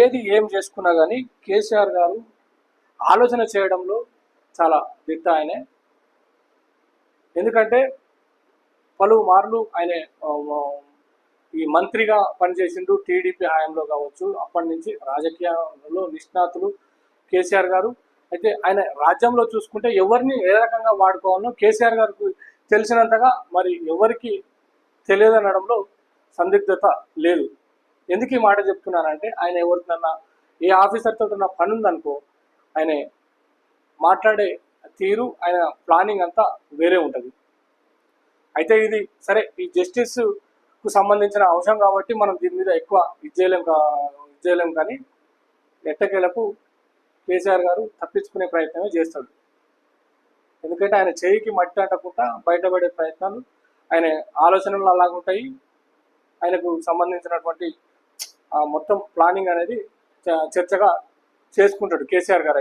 ఏది ఏం చేసుకున్నా కానీ కేసీఆర్ గారు ఆలోచన చేయడంలో చాలా దిట్ట ఆయనే. ఎందుకంటే పలు మార్లు ఆయన ఈ మంత్రిగా పనిచేసిండు టీడీపీ హయాంలో కావచ్చు అప్పటి నుంచి రాజకీయాల్లో నిష్ణాతులు కేసీఆర్ గారు. అయితే ఆయన రాజ్యంలో చూసుకుంటే ఎవరిని ఏ రకంగా వాడుకోవాలో కేసీఆర్ గారికి తెలిసినంతగా మరి ఎవరికి తెలియదనడంలో సందిగ్ధత లేదు. ఎందుకు ఈ మాట చెప్తున్నానంటే ఆయన ఎవరికన్నా ఏ ఆఫీసర్తో ఉన్న పని ఉందనుకో ఆయన మాట్లాడే తీరు ఆయన ప్లానింగ్ అంతా వేరే ఉంటుంది. అయితే ఇది సరే ఈ జస్టిస్కు సంబంధించిన అంశం కాబట్టి మనం దీని మీద ఎక్కువ ఇది కా ఇది కానీ ఎట్టకేలకు కేసీఆర్ గారు తప్పించుకునే ప్రయత్నమే చేస్తాడు. ఎందుకంటే ఆయన చేయికి మట్టి అంటకుండా బయటపడే ప్రయత్నాలు ఆయన ఆలోచనలు అలాగుంటాయి. ఆయనకు సంబంధించినటువంటి మొత్తం ప్లానింగ్ అనేది చ- చర్చగా చేసుకుంటాడు కేసీఆర్ గారు.